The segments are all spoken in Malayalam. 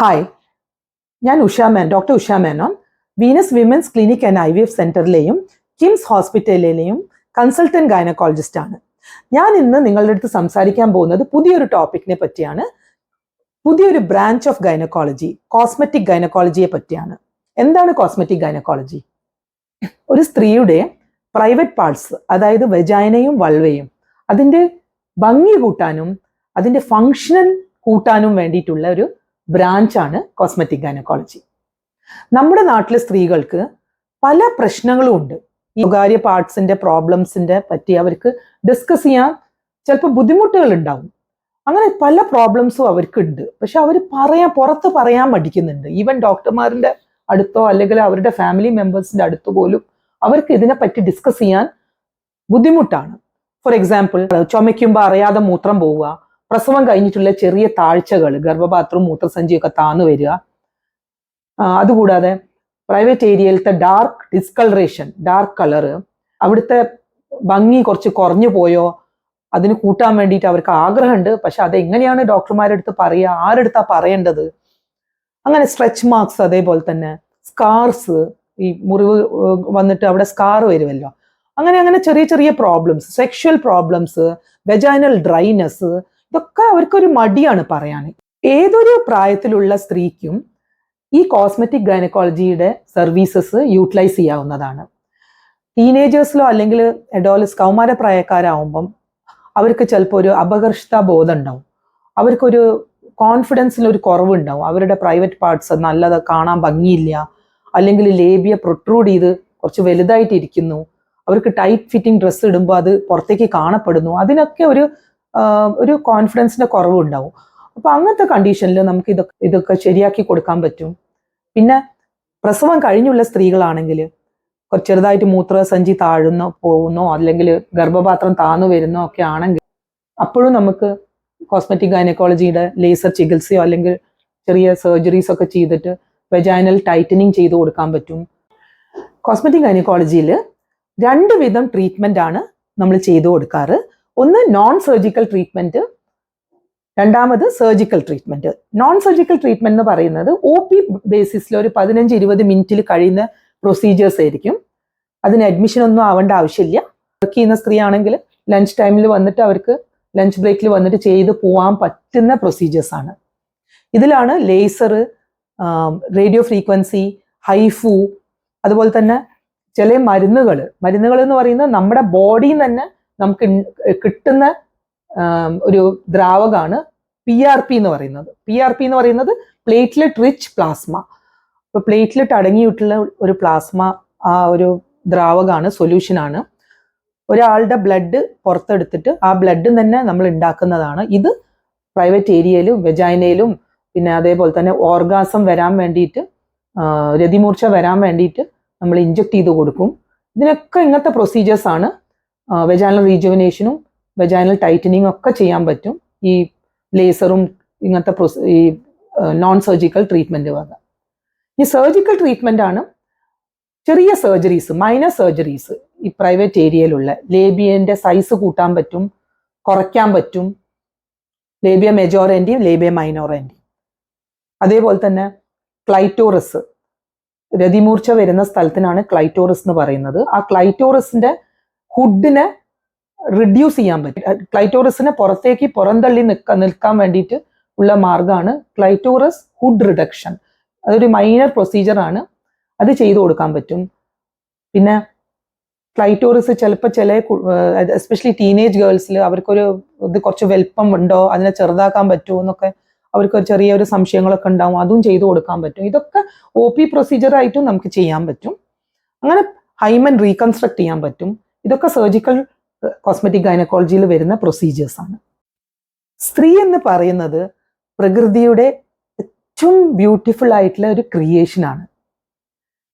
ഹായ് ഞാൻ ഉഷ മേൻ doctor Usha Menon. Venus women's clinic and I V F സെന്ററിലെയും KIMS ഹോസ്പിറ്റലിലെയും കൺസൾട്ടന്റ് ഗൈനക്കോളജിസ്റ്റ് ആണ്. ഞാൻ ഇന്ന് നിങ്ങളുടെ അടുത്ത് സംസാരിക്കാൻ പോകുന്നത് പുതിയൊരു ടോപ്പിക്കിനെ പറ്റിയാണ്. പുതിയൊരു ബ്രാഞ്ച് ഓഫ് ഗൈനക്കോളജി കോസ്മെറ്റിക് ഗൈനക്കോളജിയെ പറ്റിയാണ്. എന്താണ് കോസ്മെറ്റിക് ഗൈനക്കോളജി ഒരു സ്ത്രീയുടെ പ്രൈവറ്റ് പാർട്സ് അതായത് വെജൈനയും വൾവയും അതിന്റെ ഭംഗി കൂട്ടാനും അതിന്റെ ഫങ്ഷണൽ കൂട്ടാനും വേണ്ടിയിട്ടുള്ള ഒരു ബ്രാഞ്ചാണ് കോസ്മെറ്റിക് ഗൈനക്കോളജി നമ്മുടെ നാട്ടിലെ സ്ത്രീകൾക്ക് പല പ്രശ്നങ്ങളും ഉണ്ട്. ഈ സ്വകാര്യ പാർട്സിന്റെ പ്രോബ്ലംസിന്റെ പറ്റി അവർക്ക് ഡിസ്കസ് ചെയ്യാൻ ചിലപ്പോൾ ബുദ്ധിമുട്ടുകൾ ഉണ്ടാവും. അങ്ങനെ പല പ്രോബ്ലംസും അവർക്കുണ്ട്. പക്ഷെ അവർ പറയാൻ പുറത്ത് പറയാൻ മടിക്കുന്നുണ്ട്. ഈവൻ ഡോക്ടർമാരുടെ അടുത്തോ അല്ലെങ്കിൽ അവരുടെ ഫാമിലി മെമ്പേഴ്സിന്റെ അടുത്ത് പോലും അവർക്ക് ഇതിനെപ്പറ്റി ഡിസ്കസ് ചെയ്യാൻ ബുദ്ധിമുട്ടാണ്. ഫോർ എക്സാമ്പിൾ ചുമയ്ക്കുമ്പോൾ അറിയാതെ മൂത്രം പോവുക പ്രസവം കഴിഞ്ഞിട്ടുള്ള ചെറിയ താഴ്ചകൾ ഗർഭപാത്രവും മൂത്രസഞ്ചിയൊക്കെ താന്നു വരിക. അതുകൂടാതെ പ്രൈവറ്റ് ഏരിയയിലത്തെ ഡാർക്ക് ഡിസ്കളറേഷൻ ഡാർക്ക് കളറ് അവിടുത്തെ ഭംഗി കുറച്ച് കുറഞ്ഞു പോയോ അതിന് കൂട്ടാൻ വേണ്ടിയിട്ട് അവർക്ക് ആഗ്രഹമുണ്ട്. പക്ഷെ അതെങ്ങനെയാണ് ഡോക്ടർമാരുടെ അടുത്ത് പറയുക? ആരെടുത്താ പറയേണ്ടത്? അങ്ങനെ സ്ട്രെച്ച് മാർക്സ് അതേപോലെ തന്നെ സ്കാർസ് ഈ മുറിവ് വന്നിട്ട് അവിടെ സ്കാർ വരുമല്ലോ. അങ്ങനെ അങ്ങനെ ചെറിയ ചെറിയ problems sexual problems vaginal dryness ഇതൊക്കെ അവർക്കൊരു മടിയാണ് പറയാൻ. ഏതൊരു പ്രായത്തിലുള്ള സ്ത്രീക്കും ഈ കോസ്മെറ്റിക് ഗൈനക്കോളജിയുടെ സർവീസസ് യൂട്ടിലൈസ് ചെയ്യാവുന്നതാണ്. ടീനേജേഴ്സിലോ അല്ലെങ്കിൽ എഡോലസ് കൗമാര പ്രായക്കാരാവുമ്പം അവർക്ക് ചിലപ്പോൾ ഒരു അപകർഷിത ബോധം ഉണ്ടാവും. അവർക്കൊരു കോൺഫിഡൻസിൽ ഒരു കുറവുണ്ടാവും. അവരുടെ പ്രൈവറ്റ് പാർട്സ് നല്ലത് കാണാൻ ഭംഗിയില്ല. അല്ലെങ്കിൽ ലേബിയ പ്രൊട്രൂഡ് ചെയ്ത് കുറച്ച് വലുതായിട്ടിരിക്കുന്നു. അവർക്ക് ടൈറ്റ് ഫിറ്റിംഗ് ഡ്രസ്സ് ഇടുമ്പോൾ അത് പുറത്തേക്ക് കാണപ്പെടുന്നു. അതിനൊക്കെ ഒരു ഒരു കോൺഫിഡൻസിന്റെ കുറവുണ്ടാവും. അപ്പൊ അങ്ങനത്തെ കണ്ടീഷനിൽ നമുക്ക് ഇതൊക്കെ ഇതൊക്കെ ശരിയാക്കി കൊടുക്കാൻ പറ്റും. പിന്നെ പ്രസവം കഴിഞ്ഞുള്ള സ്ത്രീകളാണെങ്കിൽ ചെറുതായിട്ട് മൂത്രസഞ്ചി താഴുന്നോ പോകുന്നോ അല്ലെങ്കിൽ ഗർഭപാത്രം താന്നു വരുന്നോ ഒക്കെ ആണെങ്കിൽ അപ്പോഴും നമുക്ക് കോസ്മെറ്റിക് ഗൈനക്കോളജിയുടെ ലേസർ ചികിത്സയോ അല്ലെങ്കിൽ ചെറിയ സർജറീസ് ഒക്കെ ചെയ്തിട്ട് വെജൈനൽ ടൈറ്റനിങ് ചെയ്ത് കൊടുക്കാൻ പറ്റും. കോസ്മെറ്റിക് ഗൈനക്കോളജിയിൽ രണ്ട് വിധം ട്രീറ്റ്മെന്റ് ആണ് നമ്മൾ ചെയ്തു കൊടുക്കാറ്. ഒന്ന് നോൺ സർജിക്കൽ ട്രീറ്റ്മെന്റ് രണ്ടാമത് surgical treatment non surgical treatment എന്ന് പറയുന്നത് ഒ പി ബേസിസിൽ ഒരു പതിനഞ്ച് ഇരുപത് മിനിറ്റിൽ കഴിയുന്ന പ്രൊസീജിയേഴ്സ് ആയിരിക്കും. അതിന് അഡ്മിഷൻ ഒന്നും ആവേണ്ട ആവശ്യമില്ല. വർക്ക് ചെയ്യുന്ന സ്ത്രീ ആണെങ്കിൽ ലഞ്ച് ടൈമിൽ വന്നിട്ട് അവർക്ക് ലഞ്ച് ബ്രേക്കിൽ വന്നിട്ട് ചെയ്ത് പോകാൻ പറ്റുന്ന പ്രൊസീജിയേഴ്സ് ആണ്. ഇതിലാണ് ലേസർ റേഡിയോ ഫ്രീക്വൻസി ഹൈഫു അതുപോലെ തന്നെ ചില മരുന്നുകൾ മരുന്നുകൾ എന്ന് പറയുന്നത് നമ്മുടെ ബോഡിയിൽ തന്നെ നമുക്ക് കിട്ടുന്ന ഒരു ദ്രാവകമാണ് പി ആർ പി എന്ന് പറയുന്നത്. പി ആർ പി എന്ന് പറയുന്നത് പ്ലേറ്റ്ലെറ്റ് റിച്ച് പ്ലാസ്മ ഇപ്പൊ പ്ലേറ്റ്ലെറ്റ് അടങ്ങിയിട്ടുള്ള ഒരു പ്ലാസ്മ ആ ഒരു ദ്രാവകമാണ് സൊല്യൂഷനാണ് ഒരാളുടെ ബ്ലഡ് പുറത്തെടുത്തിട്ട് ആ ബ്ലഡ് തന്നെ നമ്മൾ ഉണ്ടാക്കുന്നതാണ് ഇത് പ്രൈവറ്റ് ഏരിയയിലും വെജൈനയിലും പിന്നെ അതേപോലെ തന്നെ ഓർഗാസം വരാൻ വേണ്ടിയിട്ട് രതിമൂർച്ച വരാൻ വേണ്ടിയിട്ട് നമ്മൾ ഇഞ്ചക്ട് ചെയ്ത് കൊടുക്കും. ഇതിനൊക്കെ ഇങ്ങനത്തെ പ്രൊസീജിയേഴ്സാണ് വെജൈനൽ റീജുവനേഷനും വെജാനൽ ടൈറ്റനിങ് ഒക്കെ ചെയ്യാൻ പറ്റും. ഈ ലേസറും ഇങ്ങനത്തെ ഈ നോൺ സർജിക്കൽ ട്രീറ്റ്മെന്റ് വക. ഈ സർജിക്കൽ ട്രീറ്റ്മെന്റ് ആണ് ചെറിയ സർജറീസ് മൈനർ സർജറീസ് ഈ പ്രൈവറ്റ് ഏരിയയിലുള്ള ലേബിയന്റെ സൈസ് കൂട്ടാൻ പറ്റും കുറയ്ക്കാൻ പറ്റും. ലേബിയ മെജോറന്റെയും ലേബിയ മൈനോറന്റെയും അതേപോലെ തന്നെ ക്ലൈറ്റോറസ് രതിമൂർച്ച വരുന്ന സ്ഥലത്തിനാണ് ക്ലൈറ്റോറസ് എന്ന് പറയുന്നത്. ആ ക്ലൈറ്റോറസിന്റെ ഹുഡിനെ റിഡ്യൂസ് ചെയ്യാൻ പറ്റും. ക്ലൈറ്റോറസിനെ പുറത്തേക്ക് പുറന്തള്ളി നിൽക്കാൻ നിൽക്കാൻ വേണ്ടിയിട്ട് ഉള്ള മാർഗമാണ് ക്ലൈറ്റോറസ് ഹുഡ് റിഡക്ഷൻ അതൊരു മൈനർ പ്രൊസീജിയറാണ് അത് ചെയ്തു കൊടുക്കാൻ പറ്റും. പിന്നെ ക്ലൈറ്റോറിസ് ചിലപ്പോൾ ചില എസ്പെഷ്യലി ടീനേജ് ഗേൾസിൽ അവർക്കൊരു ഇത് കുറച്ച് വലിപ്പം ഉണ്ടോ അതിനെ ചെറുതാക്കാൻ പറ്റുമോ എന്നൊക്കെ അവർക്ക് ഒരു ചെറിയൊരു സംശയങ്ങളൊക്കെ ഉണ്ടാവും. അതും ചെയ്തു കൊടുക്കാൻ പറ്റും. ഇതൊക്കെ ഒ പി പ്രൊസീജിയറായിട്ടും നമുക്ക് ചെയ്യാൻ പറ്റും. അങ്ങനെ ഹൈമൻ റീകൺസ്ട്രക്ട് ചെയ്യാൻ പറ്റും. ഇതൊക്കെ സർജിക്കൽ കോസ്മെറ്റിക് ഗൈനക്കോളജിയിൽ വരുന്ന പ്രൊസീജിയേഴ്സ് ആണ്. സ്ത്രീ എന്ന് പറയുന്നത് പ്രകൃതിയുടെ ഏറ്റവും ബ്യൂട്ടിഫുൾ ആയിട്ടുള്ള ഒരു ക്രിയേഷൻ ആണ്.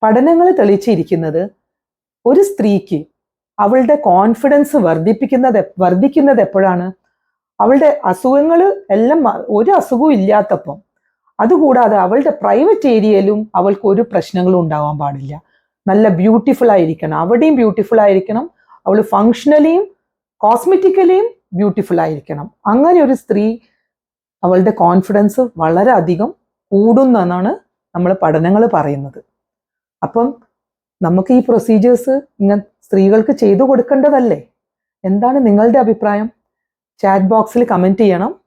പഠനങ്ങൾ തെളിയിച്ചിരിക്കുന്നത് ഒരു സ്ത്രീക്ക് അവളുടെ കോൺഫിഡൻസ് വർദ്ധിപ്പിക്കുന്നത് വർദ്ധിക്കുന്നത് എപ്പോഴാണ്? അവളുടെ അസുഖങ്ങൾ എല്ലാം ഒരു അസുഖവും ഇല്ലാത്തപ്പം. അതുകൂടാതെ അവളുടെ പ്രൈവറ്റ് ഏരിയയിലും അവൾക്ക് ഒരു പ്രശ്നങ്ങളും ഉണ്ടാവാൻ പാടില്ല. നല്ല ബ്യൂട്ടിഫുൾ ആയിരിക്കണം അവിടെയും ബ്യൂട്ടിഫുൾ ആയിരിക്കണം അവൾ ഫങ്ഷണലിയും കോസ്മെറ്റിക്കലിയും ബ്യൂട്ടിഫുൾ ആയിരിക്കണം. അങ്ങനെ ഒരു സ്ത്രീ അവളുടെ കോൺഫിഡൻസ് വളരെ അധികം കൂടുന്നെന്നാണ് നമ്മൾ പഠനങ്ങൾ പറയുന്നത്. അപ്പം നമുക്ക് ഈ പ്രൊസീജിയേഴ്സ് ഇങ്ങനെ സ്ത്രീകൾക്ക് ചെയ്തു കൊടുക്കേണ്ടതല്ലേ? എന്താണ് നിങ്ങളുടെ അഭിപ്രായം? ചാറ്റ് ബോക്സിൽ കമന്റ് ചെയ്യണം.